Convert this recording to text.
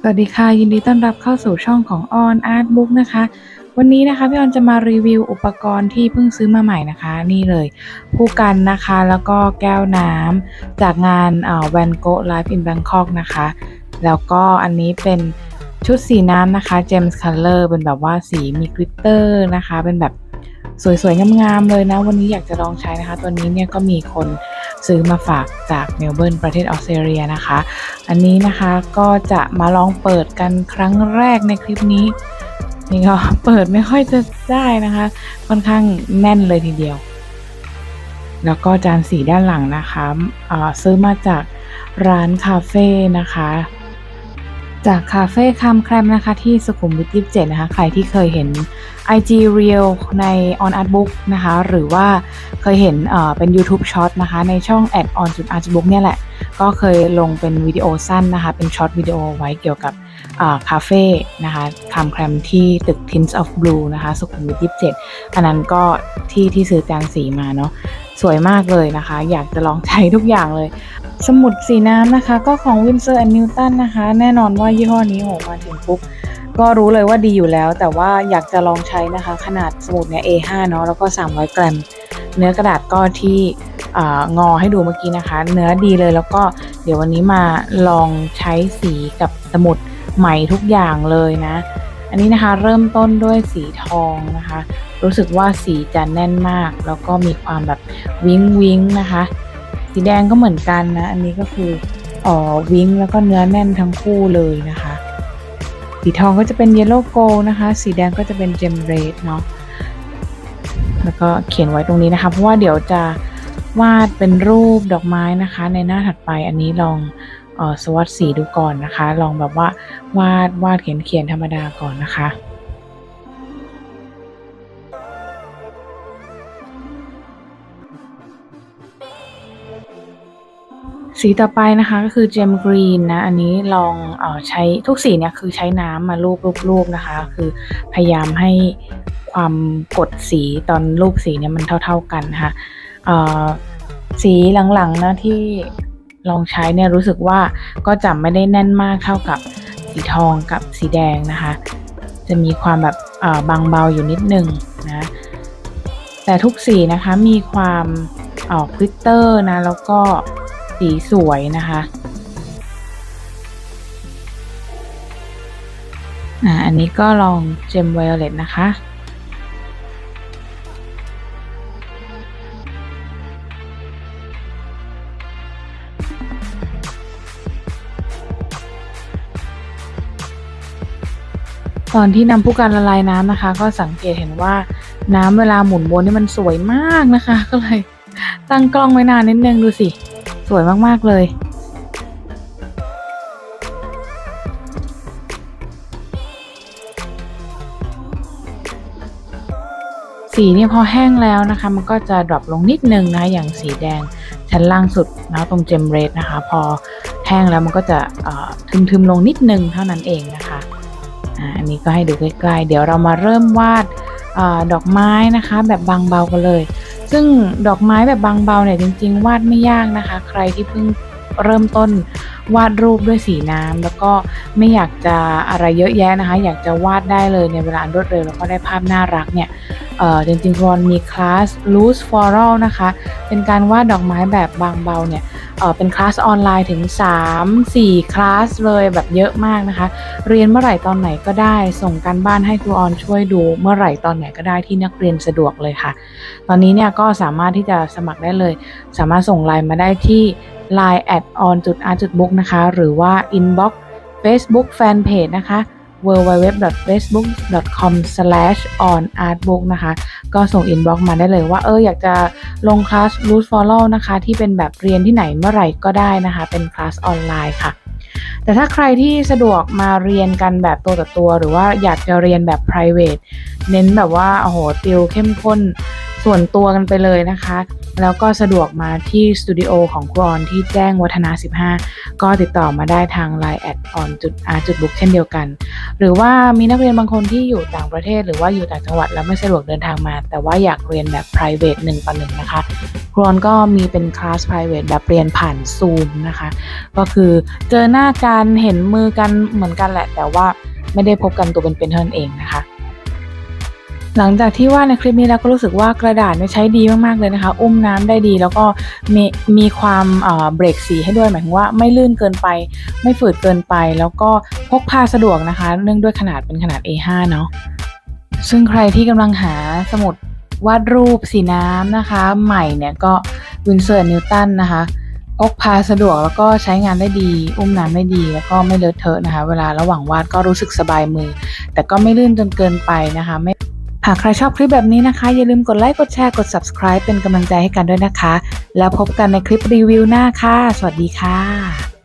สวัสดีค่ะยินดีต้อนรับเข้าสู่ช่องของ On Art Book นะคะ วันนี้นะคะพี่ออนจะมารีวิวอุปกรณ์ที่เพิ่งซื้อมาใหม่นะคะ นี่เลยผู้กันนะคะแล้วก็แก้วน้ำจากงานเอ่อ Van Gogh Live in Bangkok นะคะ แล้วก็อันนี้เป็นชุดสีน้ำนะคะ Gems Color เป็นแบบว่าสีมีกลิตเตอร์นะคะ เป็นแบบสวยๆงามๆเลยนะ วันนี้อยากจะลองใช้นะคะ ตัวนี้เนี่ยก็มีคน ซื้อมาฝากจากเมลเบิร์นประเทศออสเตรเลียนะคะ อันนี้นะคะก็จะมาลองเปิดกันครั้งแรกในคลิปนี้ นี่ก็เปิดไม่ค่อยจะได้นะคะ ค่อนข้างแน่นเลยทีเดียว แล้วก็จานสีด้านหลังนะคะอ่าซื้อมาจากร้านคาเฟ่นะคะ จากคาเฟ่คามแครมนะคะที่สุขุมวิท 27 นะคะ ใครที่เคยเห็น IG Reel ใน On Art Book นะคะ หรือว่าเคยเห็นเอ่อเป็น YouTube Short นะคะ ในช่อง at on art book เนี่ยแหละ ก็เคยลงเป็นวิดีโอสั้นนะคะ เป็นช็อตวิดีโอไว้เกี่ยวกับคาเฟ่นะคะคามแครมที่ตึก Tints of Blue นะคะ สุขุมวิท 27 อันนั้นก็ที่ที่ซื้อจานสีมาเนาะสวยมากเลยนะคะ อยากจะลองใช้ทุกอย่างเลย สมุดสีน้ำนะคะ ก็ของ Winsor and Newton นนะคะ แน่นอนว่ายี่ห้อนี้โหมาถึงปุ๊บก็รู้เลยว่าดีอยู่แล้ว แต่ว่าอยากจะลองใช้นะคะ ขนาดสมุดเนี่ย A5 เนาะแล้วก็ 300 กรัม เนื้อกระดาษก็ที่อ่างอให้ดูเมื่อกี้นะคะ เนื้อดีเลยแล้วก็เดี๋ยววันนี้มาลองใช้สีกับสมุดใหม่ทุกอย่างเลยนะ อันนี้นะคะเริ่มต้นด้วยสีทองนะคะ รู้สึกว่าสีจะแน่นมาก แล้วก็มีความแบบวิ้งวิ้งนะคะ สีแดงก็เหมือนกันนะ อันนี้ก็คืออ๋อวิ้งแล้วก็เนื้อแน่นทั้งคู่เลยนะคะ สีทองก็จะเป็นเยลโล่โกลนะคะ สีแดงก็จะเป็นเจมเรดเนาะแล้วก็เขียนไว้ตรงนี้นะคะ เพราะว่าเดี๋ยวจะวาดเป็นรูปดอกไม้นะคะ ในหน้าถัดไปอันนี้ลองออสวัสดสีดูก่อนนะคะ ลองแบบว่าวาดวาดเขียนเขียนธรรมดาก่อนนะคะ สีต่อไปนะคะก็คือเจมกรีนนะ อันนี้ลองเออใช้ทุกสีเนี่ยคือใช้น้ำมาลูบๆๆนะคะ คือพยายามให้ความกดสีตอนรูปสีเนี่ยมันเท่า ๆกันนะคะเอ่อสีหลังๆนะที่ลองใช้เนี่ยรู้สึกว่าก็จะไม่ได้แน่นมากเท่ากับสีทองกับสีแดงนะคะ จะมีความแบบบางเบาอยู่นิดนึงนะแต่ทุกสีนะคะมีความออกกลิตเตอร์นะแล้วก็ สีสวยนะคะอ่าอันนี้ก็ลองเจมไวโอเลตนะคะตอนที่นำผู้การละลายน้ำนะคะ ก็สังเกตเห็นว่าน้ำเวลาหมุนวนนี่มันสวยมากนะคะ ก็เลยตั้งกล้องไว้นานนิดนึงดูสิ สวยมากๆเลยสีเนี่ยพอแห้งแล้วนะคะ มันก็จะดรอปลงนิดนึงนะอย่างสีแดงชั้นล่างสุดนะตรงเจมเรดนะคะ พอแห้งแล้วมันก็จะเอ่อทึมๆลงนิดนึงเท่านั้นเองนะคะอันนี้ก็ให้ดูใกล้ๆ เดี๋ยวเรามาเริ่มวาดอดอกไม้นะคะ แบบบางเบากันเลย ซึ่งดอกไม้แบบบางเบาเนี่ยจริง ๆ วาดไม่ยากนะคะ ใครที่เพิ่งเริ่มต้นวาดรูปด้วยสีน้ำแล้วก็ไม่อยากจะอะไรเยอะแยะนะคะ อยากจะวาดได้เลยในเวลาอันรวดเร็วแล้วก็ได้ภาพน่ารักเนี่ยเออจริงๆรอนมีคลาส loose floral นะคะ เป็นการวาดดอกไม้แบบบางเบาเนี่ย เป็นคลาสออนไลน์ถึง 3-4 คลาสเลยแบบเยอะมากนะคะ เรียนเมื่อไหร่ตอนไหนก็ได้ ส่งการบ้านให้ครูออนช่วยดู เมื่อไหร่ตอนไหนก็ได้ที่นักเรียนสะดวกเลยค่ะ ตอนนี้เนี่ยก็สามารถที่จะสมัครได้เลย สามารถส่งไลน์มาได้ที่ line at on art book นะคะ หรือว่า inbox Facebook Fanpage นะคะ www.facebook.com/onartbook นะคะ ก็ส่ง inbox มาได้เลยว่า เอออยากจะลงคลาส root follow นะคะ ที่เป็นแบบเรียนที่ไหนเมื่อไหร่ก็ได้นะคะ เป็นคลาสออนไลน์ค่ะ แต่ถ้าใครที่สะดวกมาเรียนกันแบบตัวต่อตัว หรือว่าอยากจะเรียนแบบ private เน้นแบบว่าโอ้โหติวเข้มข้น ส่วนตัวกันไปเลยนะคะ แล้วก็สะดวกมาที่สตูดิโอของครูออนที่แจ้งวัฒนา 15 ก็ติดต่อมาได้ทาง Line แอดออนจุดอาจุดบุ๊กเช่นเดียวกัน หรือว่ามีนักเรียนบางคนที่อยู่ต่างประเทศ หรือว่าอยู่ต่างจังหวัดแล้วไม่สะดวกเดินทางมา แต่ว่าอยากเรียนแบบ private หนึ่งต่อหนึ่งนะคะครูออนก็มีเป็นคลาส private แบบเรียนผ่านซูมนะคะ ก็คือเจอหน้ากันเห็นมือกันเหมือนกันแหละ แต่ว่าไม่ได้พบกันตัวเป็นๆเท่านั้นเองนะคะ หลังจากที่ว่าดในคลิปนี้แล้วก็รู้สึกว่ากระดาษเนี่ยใช้ดีมากๆเลยนะคะ อุ้มน้ำได้ดี แล้วก็มีมีความเอ่อเบรกสีให้ด้วยหมายถึงว่าไม่ลื่นเกินไป ไม่ฝืดเกินไป แล้วก็พกพาสะดวกนะคะ เนื่องด้วยขนาดเป็นขนาด A5 เนาะซึ่งใครที่กำลังหาสมุดวาดรูปสีน้ำนะคะ ใหม่เนี่ยก็วินเซอร์นิวตันนะคะพกพาสะดวกแล้วก็ใช้งานได้ดี อุ้มน้ำได้ดี แล้วก็ไม่เลอะเทอะนะคะ เวลาระหว่างวาดก็รู้สึกสบายมือ แต่ก็ไม่ลื่นจนเกินไปนะคะไม่ หากใครชอบคลิปแบบนี้นะคะ อย่าลืมกดไลค์กดแชร์กด subscribe เป็นกำลังใจให้กันด้วยนะคะ แล้วพบกันในคลิปรีวิวหน้าค่ะ สวัสดีค่ะ